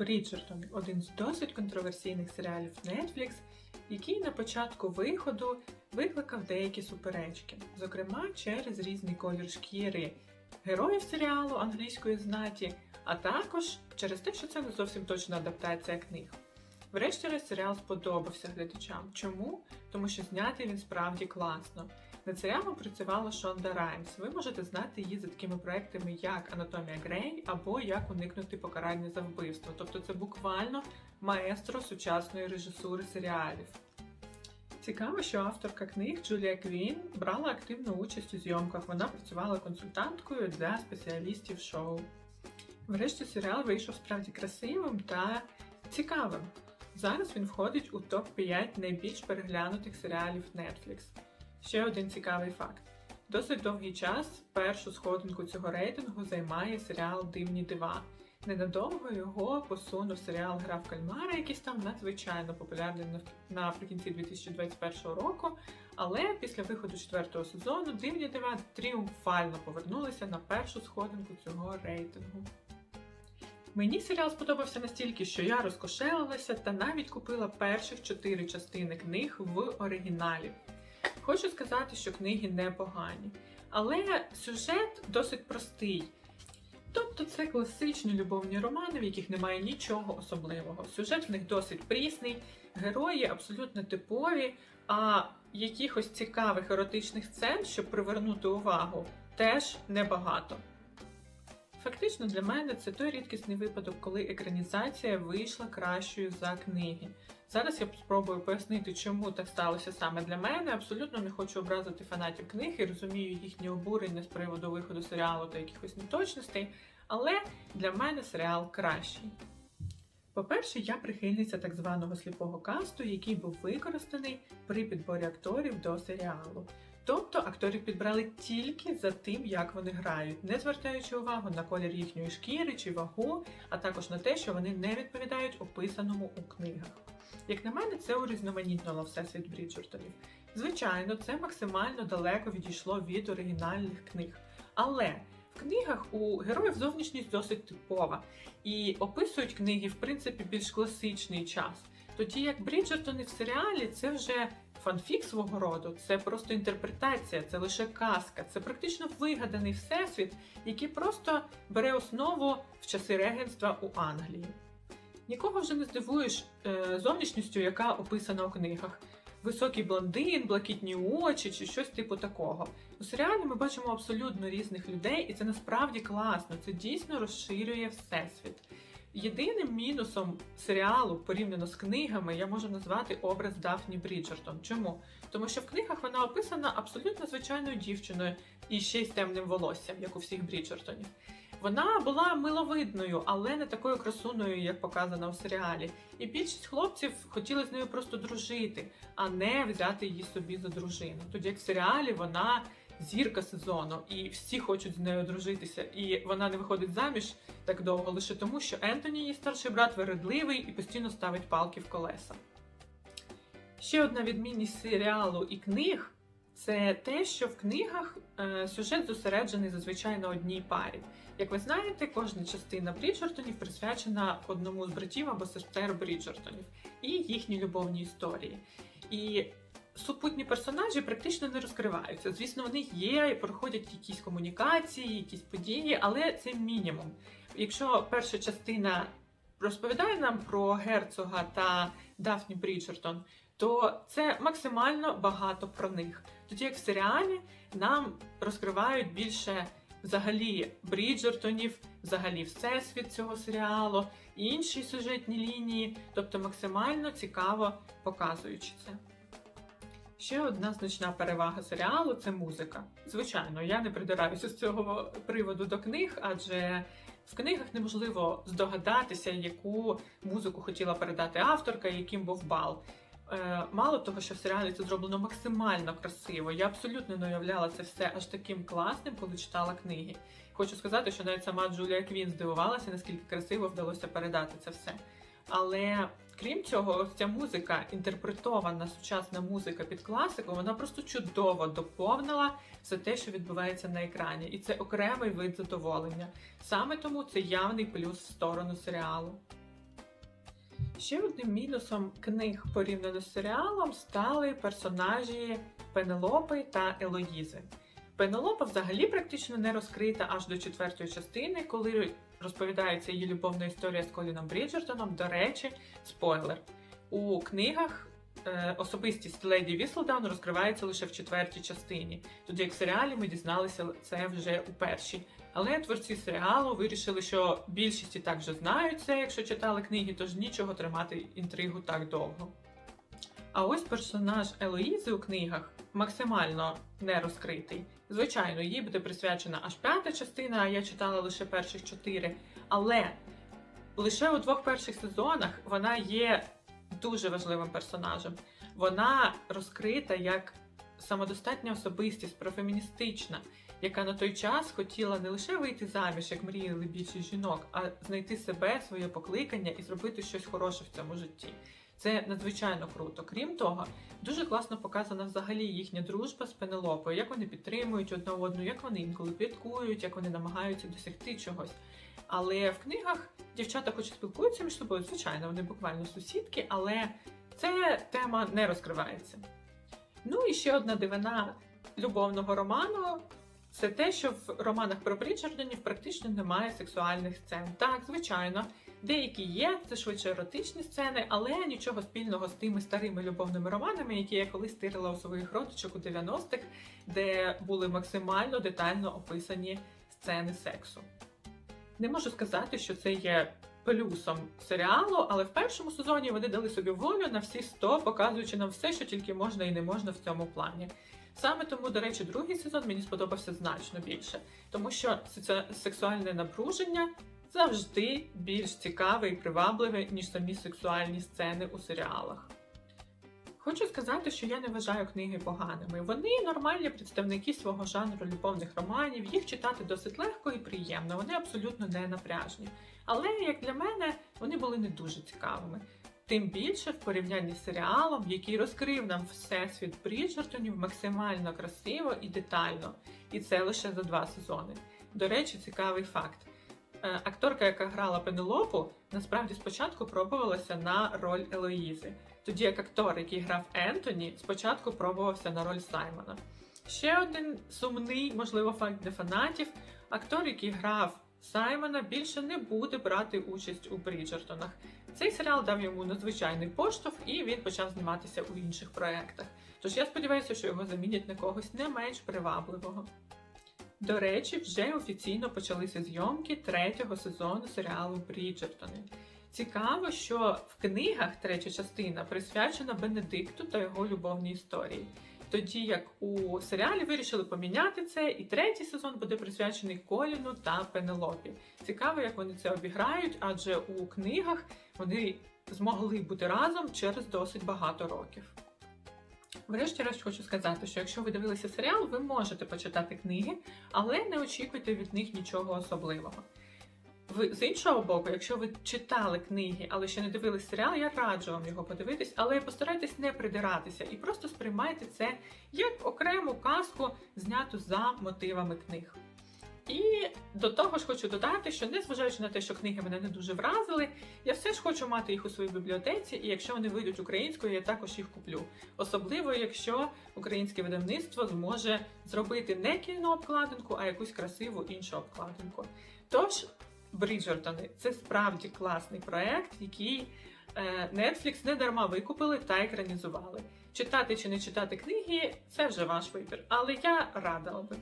Бріджертон один з досить контроверсійних серіалів Netflix, який на початку виходу викликав деякі суперечки, зокрема через різний колір шкіри героїв серіалу англійської знаті, а також через те, що це не зовсім точна адаптація книг. Врешті-решт серіал сподобався глядачам. Чому? Тому що знятий він справді класно. Над серіалом працювала Шонда Раймс. Ви можете знати її за такими проектами, як Анатомія Грей або Як уникнути покарання за вбивство. Тобто це буквально маестро сучасної режисури серіалів. Цікаво, що авторка книг Джулія Квін брала активну участь у зйомках. Вона працювала консультанткою для спеціалістів шоу. Врешті серіал вийшов справді красивим та цікавим. Зараз він входить у топ-5 найбільш переглянутих серіалів Netflix. Ще один цікавий факт: досить довгий час першу сходинку цього рейтингу займає серіал Дивні дива. Ненадовго його посунув серіал Гра в кальмара, який став надзвичайно популярним наприкінці 2021 року. Але після виходу четвертого сезону Дивні дива тріумфально повернулися на першу сходинку цього рейтингу. Мені серіал сподобався настільки, що я розкошелилася та навіть купила перших чотири частини книг в оригіналі. Хочу сказати, що книги непогані, але сюжет досить простий. Тобто це класичні любовні романи, в яких немає нічого особливого. Сюжет в них досить прісний, герої абсолютно типові, а якихось цікавих еротичних сцен, щоб привернути увагу, теж небагато. Фактично для мене це той рідкісний випадок, коли екранізація вийшла кращою за книги. Зараз я спробую пояснити, чому так сталося саме для мене. Абсолютно не хочу образити фанатів книг і розумію їхнє обурення з приводу виходу серіалу та якихось неточностей, але для мене серіал кращий. По-перше, я прихильниця так званого сліпого касту, який був використаний при підборі акторів до серіалу. Тобто акторів підбрали тільки за тим, як вони грають, не звертаючи увагу на колір їхньої шкіри чи вагу, а також на те, що вони не відповідають описаному у книгах. Як на мене, це урізноманітнило всесвіт Бріджертонів. Звичайно, це максимально далеко відійшло від оригінальних книг. Але в книгах у героїв зовнішність досить типова і описують книги, в принципі, більш класичний час. Тоді як Бріджертони в серіалі це вже фанфік свого роду, це просто інтерпретація, це лише казка, це практично вигаданий всесвіт, який просто бере основу в часи регенства у Англії. Нікого вже не здивуєш е, зовнішністю, яка описана у книгах. Високий блондин, блакитні очі чи щось типу такого. У серіалі ми бачимо абсолютно різних людей, і це насправді класно. Це дійсно розширює всесвіт. Єдиним мінусом серіалу порівняно з книгами я можу назвати образ Дафні Бріджертон. Чому? Тому що в книгах вона описана абсолютно звичайною дівчиною і ще й з темним волоссям, як у всіх Бріджертонів. Вона була миловидною, але не такою красуною, як показано в серіалі. І більшість хлопців хотіли з нею просто дружити, а не взяти її собі за дружину. Тоді як в серіалі вона зірка сезону, і всі хочуть з нею дружитися. І вона не виходить заміж так довго лише тому, що Ентоні, її старший брат, вередливий і постійно ставить палки в колеса. Ще одна відмінність серіалу і книг це те, що в книгах е, сюжет зосереджений зазвичай на одній парі. Як ви знаєте, кожна частина Бріджертонів присвячена одному з братів або сестер Бріджертонів і їхній любовній історії. І супутні персонажі практично не розкриваються. Звісно, вони є, і проходять якісь комунікації, якісь події, але це мінімум. Якщо перша частина розповідає нам про герцога та Дафні Бріджертон, то це максимально багато про них. Тоді як в серіалі нам розкривають більше взагалі Бріджертонів, взагалі всесвіт цього серіалу, інші сюжетні лінії, тобто максимально цікаво показуючи це. Ще одна значна перевага серіалу це музика. Звичайно, я не придираюся з цього приводу до книг, адже в книгах неможливо здогадатися, яку музику хотіла передати авторка, і яким був бал. Е, мало того, що в серіалі це зроблено максимально красиво. Я абсолютно не уявляла це все аж таким класним, коли читала книги. Хочу сказати, що навіть сама Джулія Квін здивувалася, наскільки красиво вдалося передати це все. Але крім цього, ця музика, інтерпретована сучасна музика під класику, вона просто чудово доповнила все те, що відбувається на екрані, і це окремий вид задоволення. Саме тому це явний плюс в сторону серіалу. Ще одним мінусом книг порівняно з серіалом стали персонажі Пенелопи та Елоїзи. Пенелопа взагалі практично не розкрита аж до четвертої частини, коли розповідається її любовна історія з Коліном Бріджертоном. До речі, спойлер. У книгах е, особистість леді Віслдаун розкривається лише в четвертій частині, тоді як в серіалі ми дізналися це вже у першій. Але творці серіалу вирішили, що більшість і так вже знають це, якщо читали книги, тож нічого тримати інтригу так довго. А ось персонаж Елоїзи у книгах максимально не розкритий. Звичайно, їй буде присвячена аж п'ята частина, а я читала лише перших чотири. Але лише у двох перших сезонах вона є дуже важливим персонажем. Вона розкрита як самодостатня особистість, профеміністична, яка на той час хотіла не лише вийти заміж, як мріяли більшість жінок, а знайти себе, своє покликання і зробити щось хороше в цьому житті. Це надзвичайно круто. Крім того, дуже класно показана взагалі їхня дружба з Пенелопою, як вони підтримують одна одну, як вони інколи пліткують, як вони намагаються досягти чогось. Але в книгах дівчата хоч і спілкуються між собою, звичайно, вони буквально сусідки, але ця тема не розкривається. Ну і ще одна дивина любовного роману це те, що в романах про Бріджертонів практично немає сексуальних сцен. Так, звичайно, деякі є, це швидше еротичні сцени, але нічого спільного з тими старими любовними романами, які я колись стирила у своїх родичок у 90-х, де були максимально детально описані сцени сексу. Не можу сказати, що це є плюсом серіалу, але в першому сезоні вони дали собі волю на всі 100, показуючи нам все, що тільки можна і не можна в цьому плані. Саме тому, до речі, другий сезон мені сподобався значно більше, тому що сексуальне напруження завжди більш цікаве і привабливе, ніж самі сексуальні сцени у серіалах. Хочу сказати, що я не вважаю книги поганими. Вони нормальні представники свого жанру любовних романів, їх читати досить легко і приємно, вони абсолютно не напряжні. Але, як для мене, вони були не дуже цікавими. Тим більше в порівнянні з серіалом, який розкрив нам всесвіт Бріджертонів максимально красиво і детально. І це лише за два сезони. До речі, цікавий факт. Е, Акторка, яка грала Пенелопу, насправді спочатку пробувалася на роль Елоїзи, тоді як актор, який грав Ентоні, спочатку пробувався на роль Саймона. Ще один сумний, можливо, факт для фанатів: актор, який грав Саймона, більше не буде брати участь у Бріджертонах. Цей серіал дав йому надзвичайний поштовх, і він почав зніматися у інших проєктах. Тож я сподіваюся, що його замінять на когось не менш привабливого. До речі, вже офіційно почалися зйомки третього сезону серіалу Бріджертони. Цікаво, що в книгах третя частина присвячена Бенедикту та його любовній історії. Тоді як у серіалі вирішили поміняти це, і третій сезон буде присвячений Коліну та Пенелопі. Цікаво, як вони це обіграють, адже у книгах вони змогли бути разом через досить багато років. Врешті-решт хочу сказати, що якщо ви дивилися серіал, ви можете почитати книги, але не очікуйте від них нічого особливого. Ви, з іншого боку, якщо ви читали книги, але ще не дивились серіал, я раджу вам його подивитись, але постарайтесь не придиратися і просто сприймайте це як окрему казку, зняту за мотивами книг. І до того ж хочу додати, що незважаючи на те, що книги мене не дуже вразили, я все ж хочу мати їх у своїй бібліотеці, і якщо вони вийдуть українською, я також їх куплю. Особливо, якщо українське видавництво зможе зробити не кінообкладинку, а якусь красиву іншу обкладинку. Тож, Бріджертони це справді класний проект, який е, Netflix не дарма викупили та екранізували. Читати чи не читати книги це вже ваш вибір, але я радила би.